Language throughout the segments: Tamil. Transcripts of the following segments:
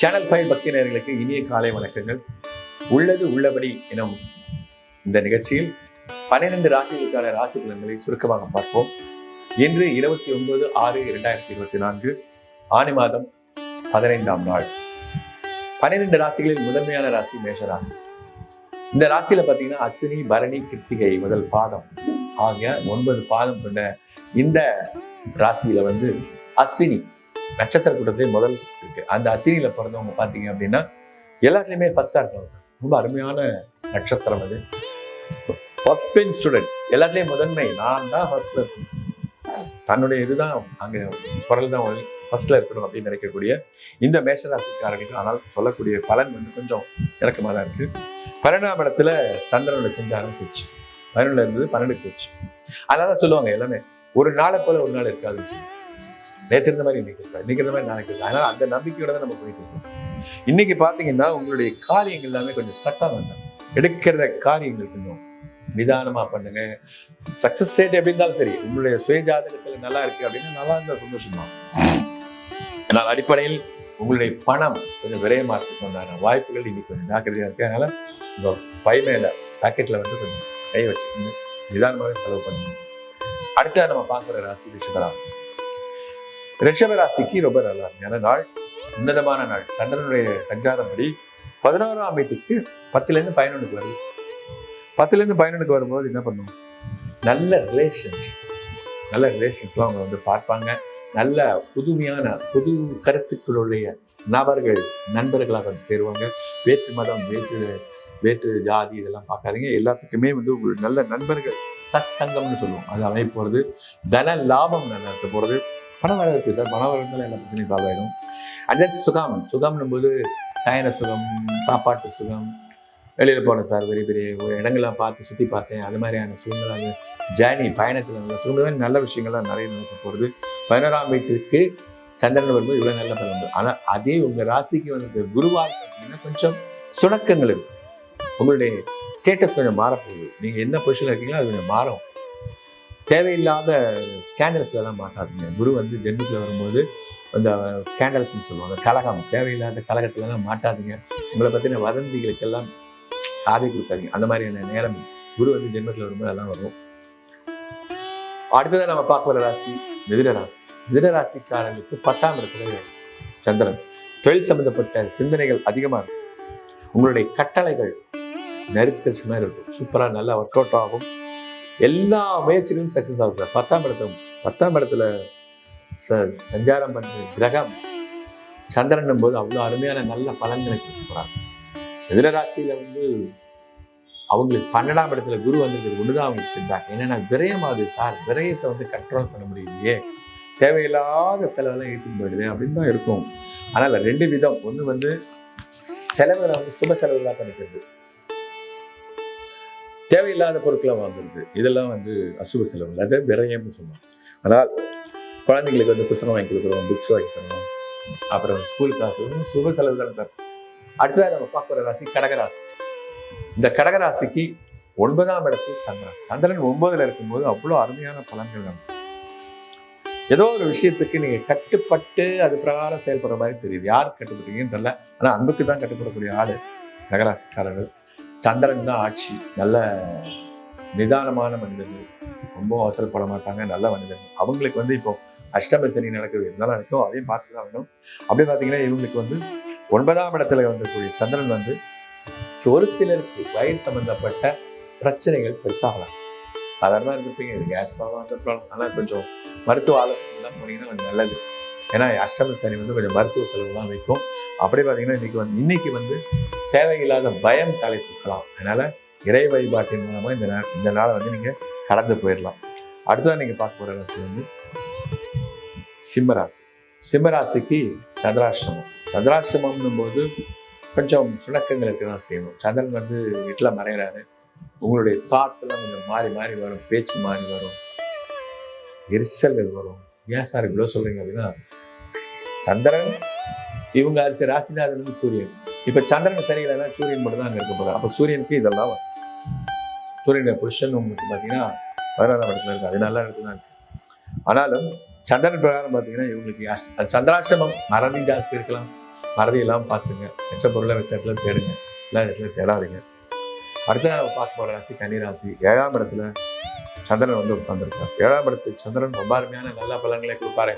சேனல் ஃபைவ் பக்தினர்களுக்கு இனிய காலை வணக்கங்கள். உள்ளது உள்ளபடி எனும் இந்த நிகழ்ச்சியில் பன்னிரண்டு ராசிகளுக்கான ராசி பலன்களை சுருக்கமாக பார்ப்போம். இன்று இருபத்தி ஒன்பது ஆறு இரண்டாயிரத்தி இருபத்தி நான்கு ஆணி மாதம் பதினைந்தாம் நாள். பன்னிரெண்டு ராசிகளில் முதன்மையான ராசி மேஷ ராசி. இந்த ராசியில பாத்தீங்கன்னா அஸ்வினி பரணி கிருத்திகை முதல் பாதம். ஆகிய ஒன்பது பாதம் கொண்ட இந்த ராசியில வந்து அஸ்வினி. நட்சத்திர கூட்டத்திலே முதல் இருக்கு. அந்த அசிரியில் பிறந்தவங்க பார்த்தீங்க அப்படின்னா எல்லாத்துலேயுமே ஃபர்ஸ்டா இருக்காங்க சார். ரொம்ப அருமையான நட்சத்திரம் அது. ஃபர்ஸ்ட் பெண் ஸ்டூடெண்ட்ஸ் எல்லாத்துலேயும் முதன்மை. நான் தான் ஃபர்ஸ்ட்ல இருக்கணும் தன்னுடைய இதுதான் அங்கே குரல் தான் ஃபர்ஸ்ட்ல இருக்கணும் அப்படின்னு நினைக்கக்கூடிய இந்த மேஷராசிக்காரர்களுக்கு ஆனால் சொல்லக்கூடிய பலன் வந்து கொஞ்சம் இறக்கமாக தான் இருக்கு. பன்னெண்டாம் இடத்துல சந்திரனோட செஞ்சாரம் போச்சு. பதினொன்றுல இருந்தது பன்னெண்டுக்கு போச்சு. அதனால தான் சொல்லுவாங்க எல்லாமே ஒரு நாளை போல ஒரு நாள் இருக்காதுன்னு சொல்லி நேற்று இருந்த மாதிரி இன்னைக்கு இன்னைக்கு இருந்த மாதிரி நாளைக்கு இருக்கா? அதனால அந்த நம்பிக்கையோட தான் நம்ம போயிட்டு இருக்கோம். இன்னைக்கு பாத்தீங்கன்னா உங்களுடைய காரியங்கள் எல்லாமே கொஞ்சம் ஸ்டக்காக வந்தாங்க. எடுக்கிற காரியங்கள் கொஞ்சம் நிதானமா பண்ணுங்க. சக்சஸ் ரேட் எப்படி இருந்தாலும் சரி உங்களுடைய சுயஜாதகத்தில் நல்லா இருக்கு அப்படின்னா நல்லா இருந்தால் சந்தோஷம் ஆனால் அடிப்படையில் உங்களுடைய பணம் கொஞ்சம் விரயமாறதுக்கு உண்டான வாய்ப்புகள் இன்னைக்கு கொஞ்சம் ஜாக்கிரதையாக இருக்கு. அதனால உங்க பை மேல பாக்கெட்ல வந்து கொஞ்சம் கை வச்சுக்கோங்க. நிதானமாகவே செலவு பண்ணுங்க. அடுத்தது நம்ம பார்க்குற ராசி ரிஷப ராசி ரிஷப ராசிக்கு ரொம்ப நல்ல அருமையான நாள் உன்னதமான நாள். சந்திரனுடைய சஞ்சாரப்படி பதினோராம் வீட்டுக்கு பத்துல இருந்து பதினொன்றுக்கு வருது. பத்துல இருந்து பதினொன்றுக்கு வரும்போது என்ன பண்ணும்? நல்ல ரிலேஷன்ஷிப் நல்ல ரிலேஷன்ஸ்லாம் அவங்க வந்து பார்ப்பாங்க. நல்ல புதுமையான புது கருத்துக்களுடைய நபர்கள் நண்பர்களாக வந்து சேருவாங்க. வேற்று மதம் வேற்று வேற்று ஜாதி இதெல்லாம் பார்க்காதீங்க. எல்லாத்துக்குமே வந்து உங்களுக்கு நல்ல நண்பர்கள் சத்சங்கம்னு சொல்லுவோம். அது அமைய போகிறது தன லாபம் நல்லா இருக்க போகிறது பணம் வர இருக்குது சார். பணம் வரதுனால எல்லா பிரச்சனையும் சால்வ் ஆகிடும் அண்ட் தென் சுகம். சுகம்னும் போது சாயன சுகம் சாப்பாட்டு சுகம் வெளியில் போனேன் சார். பெரிய பெரிய இடங்கள்லாம் பார்த்து சுற்றி பார்த்தேன். அது மாதிரியான சூழ்நிலை அந்த ஜேர்னி பயணத்தில் நல்ல சூழ்நிலை நல்ல விஷயங்கள்லாம் நிறைய நடக்க போகிறது பதினோராம் வீட்டுக்கு சந்திரன் வரும்போது இவ்வளோ நல்ல பலன் ஆனால் அதே உங்கள் ராசிக்கு வந்து குருவாக பார்த்தீங்கன்னா கொஞ்சம் சுணக்கங்கள் இருக்கும் உங்களுடைய ஸ்டேட்டஸ் கொஞ்சம் மாறப்போகுது. நீங்கள் என்ன பொசிஷனில் இருக்கீங்களோ அது கொஞ்சம் மாறும். தேவையில்லாத ஸ்கேண்டல்ஸ்ல எல்லாம் மாட்டாதீங்க குரு வந்து ஜென்மத்தில் வரும்போது அந்த ஸ்கேண்டல்ஸ்னு சொல்லுவாங்க. கலகம். தேவையில்லாத கலகத்துலலாம் மாட்டாதீங்க. உங்களை பற்றின வதந்திகளுக்கெல்லாம் காதை கொடுக்காதீங்க. அந்த மாதிரியான நேரம் குரு வந்து ஜென்மத்தில் வரும்போது எல்லாம் வரும். அடுத்ததாக நம்ம பார்க்க வர ராசி மிதுன ராசி. மிதுன ராசிக்காரங்களுக்கு பத்தாம் இடத்துல சந்திரன். தொழில் சம்பந்தப்பட்ட சிந்தனைகள் அதிகமாக இருக்கும். உங்களுடைய கட்டளைகள் நெருக்கல் மாதிரி இருக்கும். சூப்பராக நல்லா ஒர்க் அவுட் ஆகும். எல்லா முயற்சிகளும் சக்ஸஸ் ஆகும் சார். பத்தாம் இடத்துல பத்தாம் இடத்துல ச சஞ்சாரம் பண்ணுற கிரகம் சந்திரன் போது அவ்வளோ அருமையான நல்ல பலன்களை கொடுக்குறாங்க போகிறாங்க வந்து அவங்களுக்கு பன்னெண்டாம் இடத்துல குரு வந்திருக்கிறது ஒண்ணுதான் அவங்களுக்கு செஞ்சாங்க. என்னன்னா விரயமாகுது சார். விரயத்தை வந்து கண்ட்ரோல் பண்ண முடியலையே. தேவையில்லாத செலவெல்லாம் ஏற்றிட்டு போயிடுது அப்படின்னு தான் இருக்கும். ஆனால் ரெண்டு விதம். ஒன்று வந்து செலவுகளை வந்து சுப செலவுகளாக பண்ணிக்கிறது தேவையில்லாத பொருட்களை வாங்குறது. இதெல்லாம் வந்து அசுப இல்லை அதை விரயம்னு சொன்னோம் ஆனால் குழந்தைங்களுக்கு வந்து புத்தகம் வாங்கி கொடுக்குறோம் புக்ஸ் வாங்கி தருவோம் அப்புறம் ஸ்கூல் காசு. சுப செலவு தானே சார். அடுத்ததாக நம்ம பார்க்குற ராசி கடகராசி. இந்த கடகராசிக்கு ஒன்பதாம் இடத்தில் சந்திரன். சந்திரன் ஒன்பதுல இருக்கும்போது அவ்வளோ அருமையான பலன்கள் நமக்கு. ஏதோ ஒரு விஷயத்துக்கு நீங்க கட்டுப்பட்டு அது பிரகாரம் செயல்படுற மாதிரி தெரியுது. யார் கட்டுப்பட்டீங்கன்னு தெரியல. ஆனால் அன்புக்கு தான் கட்டுப்படக்கூடிய ஆள் நகராசிக்காரர்கள் சந்திரன் தான் ஆட்சி. நல்ல நிதானமான மனிதர்கள். ரொம்ப அவசரப்பட மாட்டாங்க. நல்ல மனிதர்கள். அவங்களுக்கு வந்து இப்போ அஷ்டம சனி நடக்கிறது இருந்தாலும் இருக்கும் அதையும் பார்த்து தான் வேணும் அப்படி பார்த்தீங்கன்னா இவங்களுக்கு வந்து ஒன்பதாம் இடத்துல வந்தக்கூடிய சந்திரன் வந்து ஒரு சிலருக்கு வயிறு சம்பந்தப்பட்ட பிரச்சனைகள் பெருசாகலாம் சாதாரணமாக இருந்திருப்பீங்க. இது கேஸ் ப்ராப்ளம் அந்த ப்ராப்ளம் ஆனால் கொஞ்சம் மருத்துவ ஆலோசனைலாம் போனீங்கன்னா கொஞ்சம் நல்லது. ஏன்னா அஷ்டம சனி வந்து கொஞ்சம் மருத்துவ செலவுலாம் வைக்கும். அப்படியே பார்த்தீங்கன்னா இன்னைக்கு வந்து இன்னைக்கு வந்து தேவையில்லாத பயம் தலை தூக்கலாம். அதனால இறை வழிபாட்டின் மூலமா இந்த நாள் இந்த நாளை வந்து நீங்க கடந்து போயிடலாம். அடுத்ததான் நீங்க பார்க்க போற ராசி வந்து சிம்மராசி. சிம்மராசிக்கு சந்திராஷ்டமம். சந்திராஷ்டமம்னும் போது கொஞ்சம் சுணக்கங்கள் இருக்க தான் செய்யணும் சந்திரன் வந்து வீட்டில் மறைகிறாரு உங்களுடைய தாட்ஸ் எல்லாம் கொஞ்சம் மாறி மாறி வரும். பேச்சு மாறி வரும். எரிச்சல்கள் வரும். ஏன் சார் இவ்வளோ சொல்றீங்க அப்படின்னா சந்திரன் இவங்க அரிசி ராசிநாதன் சூரியன். இப்போ சந்திரன் சரியில்லைன்னா சூரியன் மட்டும் தான் அங்கே இருக்க போகிறார் அப்போ சூரியனுக்கு இதெல்லாம் வரும். சூரியனுடைய பொசிஷன் உங்களுக்கு பார்த்தீங்கன்னா பதினாறாம் இடத்துல இருக்கு அது நல்ல இடத்துல தான் இருக்கு. ஆனாலும் சந்திரன் பிரகாரம் பார்த்தீங்கன்னா இவங்களுக்கு அஷ்- அது மறதி ஜாஸ்தி இருக்கலாம். மறதி எல்லாம் பார்த்துங்க எச்ச பொருளை வச்ச இடத்துல தேடுங்க. எல்லா இடத்துல தேடாதீங்க. அடுத்த நம்ம பார்க்க போகிற ராசி கன்னிராசி. ஏழாம் இடத்துல சந்திரன் வந்து உட்கார்ந்திருக்கார். ஏழாம் இடத்துக்கு சந்திரன் ரொம்ப அருமையான நல்ல பலன்களை கொடுப்பாரு.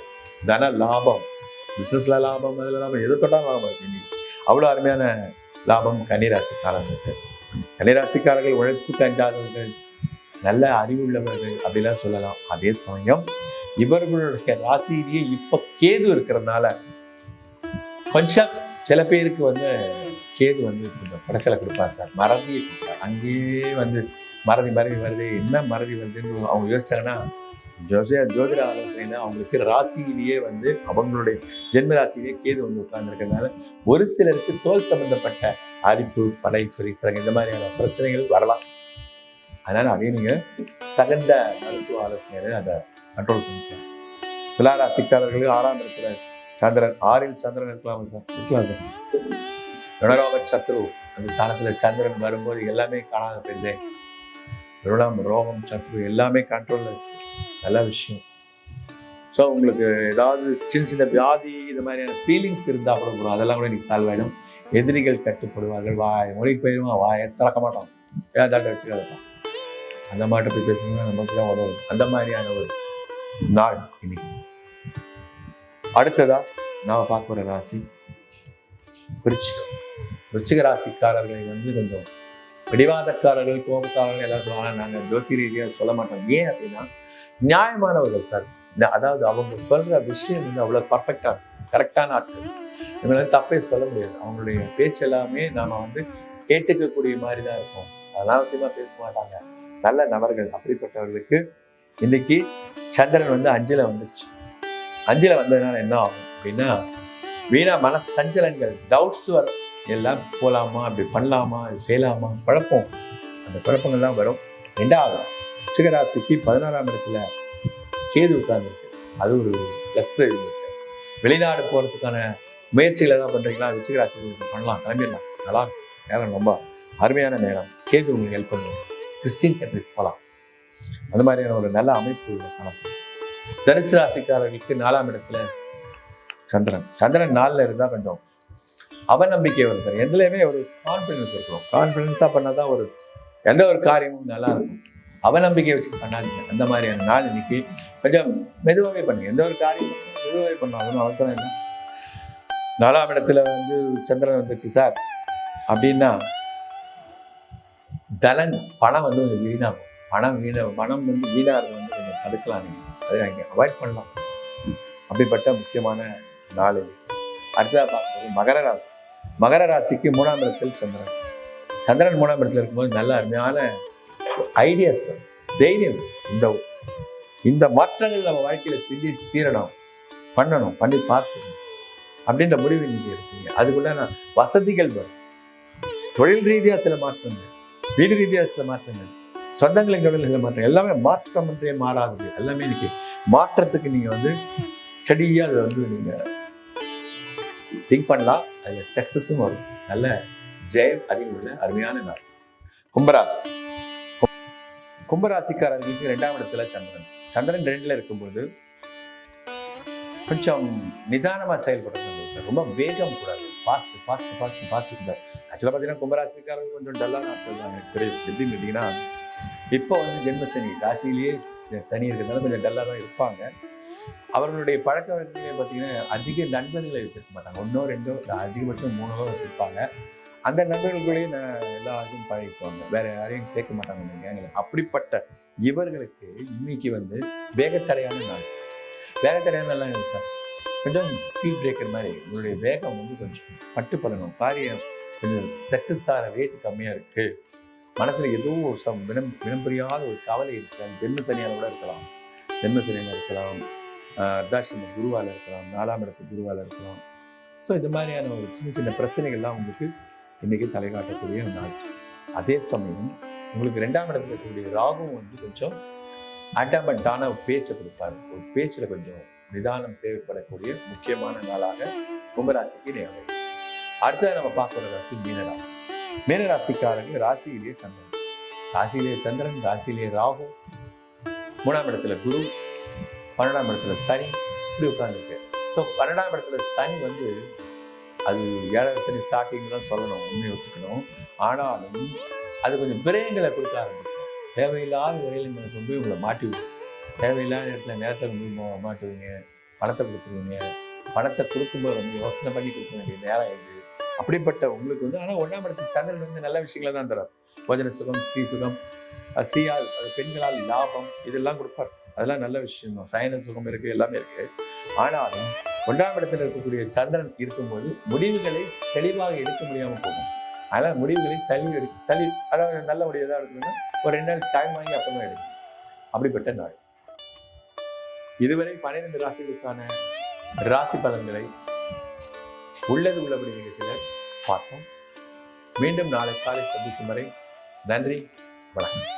தன லாபம். பிஸ்னஸில் லாபம் அதில் லாபம். எது தொட்டாலும் லாபம் இருக்கு அவ்வளோ அருமையான லாபம் கன்னிராசிக்காரர்களுக்கு. கன்னிராசிக்காரர்கள் உழைப்பு கண்டாதவர்கள் நல்ல அறிவுள்ளவர்கள் அப்படிலாம் சொல்லலாம். அதே சமயம் இவர்களுடைய ராசியிலேயே இப்ப கேது இருக்கிறதுனால கொஞ்சம் சில பேருக்கு வந்து கேது வந்து கொஞ்சம் குடைச்சலை கொடுப்பார் சார். மறதியை அங்கேயே வந்து மறதி மறதி வருது. என்ன மறதி வருதுன்னு அவங்க யோசிச்சாங்கன்னா ஜோசியா ஜோதிட ஆலோசனை அவங்களுக்கு ராசியிலேயே வந்து அவங்களுடைய ஜென்ம ராசியிலேயே கேது வந்து உட்கார்ந்துருக்கிறதுனால ஒரு சிலருக்கு தோல் சம்பந்தப்பட்ட அரிப்பு படை சொல்லி சிறங்க இந்த மாதிரியான பிரச்சனைகள் வரலாம். அதனால அதையும் நீங்க தகுந்த மருத்துவ ஆலோசனையில அதை கண்ட்ரோல் பண்ணிக்கலாம். விளாடா ராசிக்காரர்களுக்கு ஆறாம் இடத்துல சந்திரன் ஆறில் சந்திரன் இருக்கலாம் சார்? இருக்கலாம் சார். ருணரோக சத்ரு அந்த ஸ்தானத்துல சந்திரன் வரும்போது எல்லாமே காணாத போயிருந்தே ருணம் ரோகம் சத்ரு எல்லாமே கண்ட்ரோல்ல நல்ல விஷயம். ஸோ உங்களுக்கு ஏதாவது சின்ன சின்ன வியாதி இது மாதிரியான ஃபீலிங்ஸ் இருந்தால் கூட வரும் அதெல்லாம் கூட இன்னைக்கு சால்வ் ஆகிடும் எதிரிகள் கட்டுப்படுவார்கள். வாய் மொழிக்கு போயிடுவான் வாயை திறக்க மாட்டான் ஏதாட்ட வச்சுக்காதான் அந்த மாட்டை போய் பேசுனீங்கன்னா நமக்கு தான் உதவும். அந்த மாதிரியான ஒரு நாள் இன்னைக்கு. அடுத்ததா நாம பார்க்க ராசி விருச்சிகம். விருச்சிக ராசிக்காரர்களை வந்து கொஞ்சம் பிடிவாதக்காரர்கள் கோபக்காரர்கள் எல்லாம் சொல்லுவாங்க நாங்கள் ஜோசி ரீதியாக சொல்ல மாட்டோம். ஏன் அப்படின்னா நியாயமானவர்கள் சார். அதாவது அவங்க சொல்ற விஷயம் வந்து அவ்வளவு இருக்கும். கரெக்டான ஆட்கள். இவங்களால தப்பே சொல்ல முடியாது. அவங்களுடைய பேச்சு எல்லாமே நாம வந்து கேட்டுக்கக்கூடிய மாதிரி தான் இருக்கும். அனாவசியமாக பேச மாட்டாங்க. நல்ல நபர்கள். அப்படிப்பட்டவர்களுக்கு இன்னைக்கு சந்திரன் வந்து அஞ்சில வந்துருச்சு. அஞ்சில வந்ததுனால என்ன ஆகும் அப்படின்னா வீணா மன சஞ்சலங்கள் டவுட்ஸ் வரும். எல்லாம் போலாமா அப்படி பண்ணலாமா இது செய்யலாமா? குழப்பம் அந்த குழப்பங்கள்லாம் வரும். ரெண்டாவது சிகராசிக்கு பதினாறாம் இடத்துல கேது உட்கார்ந்துருக்கு. அது ஒரு ப்ளஸ் வெளிநாடு போகிறதுக்கான முயற்சிகளை எல்லாம் பண்ணுறீங்களா விச்சிகராசி பண்ணலாம் கிளம்பிடலாம். நல்லா நேரம் ரொம்ப அருமையான நேரம். கேது உங்களுக்கு ஹெல்ப் பண்ணுவோம் கிறிஸ்டின் கண்ட்ரிஸ் போகலாம் அந்த மாதிரியான ஒரு நல்ல அமைப்பு காணப்படும் தனுசு ராசிக்காரர்களுக்கு நாலாம் இடத்துல சந்திரன். சந்திரன் நாளில் இருந்தால் கொஞ்சம் அவநம்பிக்கை வரும் சார் எதுலையுமே ஒரு கான்ஃபிடன்ஸ் இருக்கணும். கான்ஃபிடன்ஸாக பண்ணால் தான் ஒரு எந்த ஒரு காரியமும் நல்லா இருக்கும் அவநம்பிக்கை வச்சு பண்ணாதீங்க. அந்த மாதிரியான நாள் இன்னைக்கு கொஞ்சம் மெதுவாகவே பண்ணுங்க. எந்த ஒரு காரியமும் மெதுவாகவே பண்ணலாம் ஒன்றும் அவசரம் இல்லை. நாலாம் இடத்துல வந்து சந்திரன் வந்துச்சு சார். அப்படின்னா தலன் பணம் வந்து கொஞ்சம் வீணாகும். பணம் வீண பணம் வந்து வீணாக வந்து கொஞ்சம் தடுக்கலாம் நீங்கள் அதை நீங்கள் அவாய்ட் பண்ணலாம். அப்படிப்பட்ட முக்கியமான நாள் அடுத்ததாக பார்க்கும்போது மகர ராசி. மகர ராசிக்கு மூணாம் இடத்தில் சந்திரன். சந்திரன் மூணாம் இடத்துல இருக்கும்போது நல்ல அருமையான ஐடியாஸ் தைரியம் இந்த இந்த மாற்றங்கள் நம்ம வாழ்க்கையில செஞ்சு தீரணும். பண்ணணும். பண்ணி பார்த்துக்கணும். அப்படின்ற முடிவு நீங்க இருக்கீங்க அதுக்குள்ள வசதிகள் வரும். தொழில் ரீதியா சில மாற்றங்கள். வீடு ரீதியா சில மாற்றங்கள். சொந்தங்களின் கடலில் சில மாற்றங்கள். எல்லாமே மாற்றம் என்றே மாறாதது எல்லாமே இன்னைக்கு மாற்றத்துக்கு நீங்க வந்து ஸ்டடியாக அதை வந்து நீங்கள் திங்க் பண்ணலாம். அதில் சக்ஸஸும் வரும். நல்ல ஜெயம் அறிவுள்ள அருமையான நாள். கும்பராசி. கும்பராசிக்காரர்களுக்கு ரெண்டாம் இடத்துல சந்திரன். சந்திரன் ரெண்டில் இருக்கும்போது கொஞ்சம் நிதானமாக செயல்படுறது சார். ரொம்ப வேகம் கூடாது ஃபாஸ்ட் ஃபாஸ்ட் ஃபாஸ்ட் ஃபாஸ்ட் கூடாது ஆக்சுவலாக பார்த்தீங்கன்னா கும்பராசிக்காரங்க கொஞ்சம் டல்லான ஆட்கள் தான் எனக்கு தெரியும். எப்படின்னு கேட்டிங்கன்னா இப்போ வந்து ஜென்ம சனி. ராசியிலேயே சனி இருக்கிறதுனால கொஞ்சம் டல்லாக தான் இருப்பாங்க. அவர்களுடைய பழக்க வழக்கங்களை பார்த்தீங்கன்னா அதிக நண்பர்களை வச்சிருக்க மாட்டாங்க. ஒன்றோ ரெண்டோ அதிகபட்சம் மூணோ வச்சுருப்பாங்க. அந்த நண்பர்களுக்குள்ளேயே நான் எல்லாருக்கும் பழகிப்பாங்க வேற யாரையும் சேர்க்க மாட்டாங்க இந்த கேங்கில் அப்படிப்பட்ட இவர்களுக்கு இன்னைக்கு வந்து வேகத்தடையான நாள். வேகத்தடையான நாள் இருக்கா கொஞ்சம் ஸ்பீட் பிரேக்கர் மாதிரி. உங்களுடைய வேகம் வந்து கொஞ்சம் பட்டுப்படணும் காரியம் கொஞ்சம் சக்ஸஸ் ஆகிற ரேட் கம்மியாக இருக்குது மனசில் ஏதோ ஒரு சம் வினம் வினம்புரியாத ஒரு கவலை இருக்கு அது ஜென்ம சனியால கூட இருக்கலாம். ஜென்ம சனியாக இருக்கலாம். அர்த்தாசிரம குருவால இருக்கலாம் நாலாம் இடத்து குருவால இருக்கலாம். ஸோ இது மாதிரியான ஒரு சின்ன சின்ன பிரச்சனைகள்லாம் உங்களுக்கு இன்னைக்கு தலை காட்டக்கூடிய ஒரு நாள். அதே சமயம் உங்களுக்கு ரெண்டாம் இடத்துல இருக்கக்கூடிய ராகும் வந்து கொஞ்சம் அடமெண்டான ஒரு பேச்சை கொடுப்பாரு. ஒரு பேச்சில் கொஞ்சம் நிதானம் தேவைப்படக்கூடிய முக்கியமான நாளாக கும்பராசிக்கு நேரம். அடுத்தது நம்ம பார்க்குற ராசி மீனராசி. மீனராசிக்காரங்க ராசியிலேயே சந்திரன். ராசியிலேயே சந்திரன் ராசியிலேயே ராகு. மூணாம் இடத்துல குரு. பன்னெண்டாம் இடத்துல சனி இப்படி உட்காந்துருக்கு ஸோ பன்னெண்டாம் இடத்துல சனி வந்து அது ஏழரை சனி ஸ்டார்டிங் தான் சொல்லணும் உண்மையை ஒத்துக்கணும். ஆனாலும் அது கொஞ்சம் விரயங்களை கொடுக்க ஆரம்பிக்கும். தேவையில்லாத விரயங்களை கொண்டு போய் உங்களை மாட்டி விடும். தேவையில்லாத இடத்துல நேரத்தை கொண்டு மாட்டுவீங்க பணத்தை கொடுத்துருவீங்க. பணத்தை கொடுக்கும்போது ரொம்ப யோசனை பண்ணி கொடுக்க வேண்டிய நேரம் இது. அப்படிப்பட்ட உங்களுக்கு வந்து ஆனால் ஒன்றாம் இடத்துக்கு சந்திரன் வந்து நல்ல விஷயங்களை தான் தரார். போஜன சுகம் ஸ்ரீ சுகம் ஸ்ரீயால் அது பெண்களால் லாபம் இதெல்லாம் கொடுப்பார். அதெல்லாம் நல்ல விஷயம் தான் சயன சுகம் இருக்கு எல்லாமே இருக்கு. ஆனாலும் ஒன்றாம் இடத்தில் இருக்கக்கூடிய சந்திரன் இருக்கும்போது முடிவுகளை தெளிவாக எடுக்க முடியாம போகும். அதனால் முடிவுகளை தள்ளி எடு தள்ளி அதாவது நல்ல முடிவு எடுக்கணும்னா ஒரு ரெண்டு நாள் டைம் வாங்கி அப்புறமா எடுக்கும் அப்படிப்பட்ட நாள். இதுவரை பன்னிரெண்டு ராசிகளுக்கான ராசி பலன்களை உள்ளது உள்ளபடி நிகழ்ச்சியில பார்த்தோம். மீண்டும் நாளை காலை சந்திக்கும் வரை நன்றி வணக்கம்.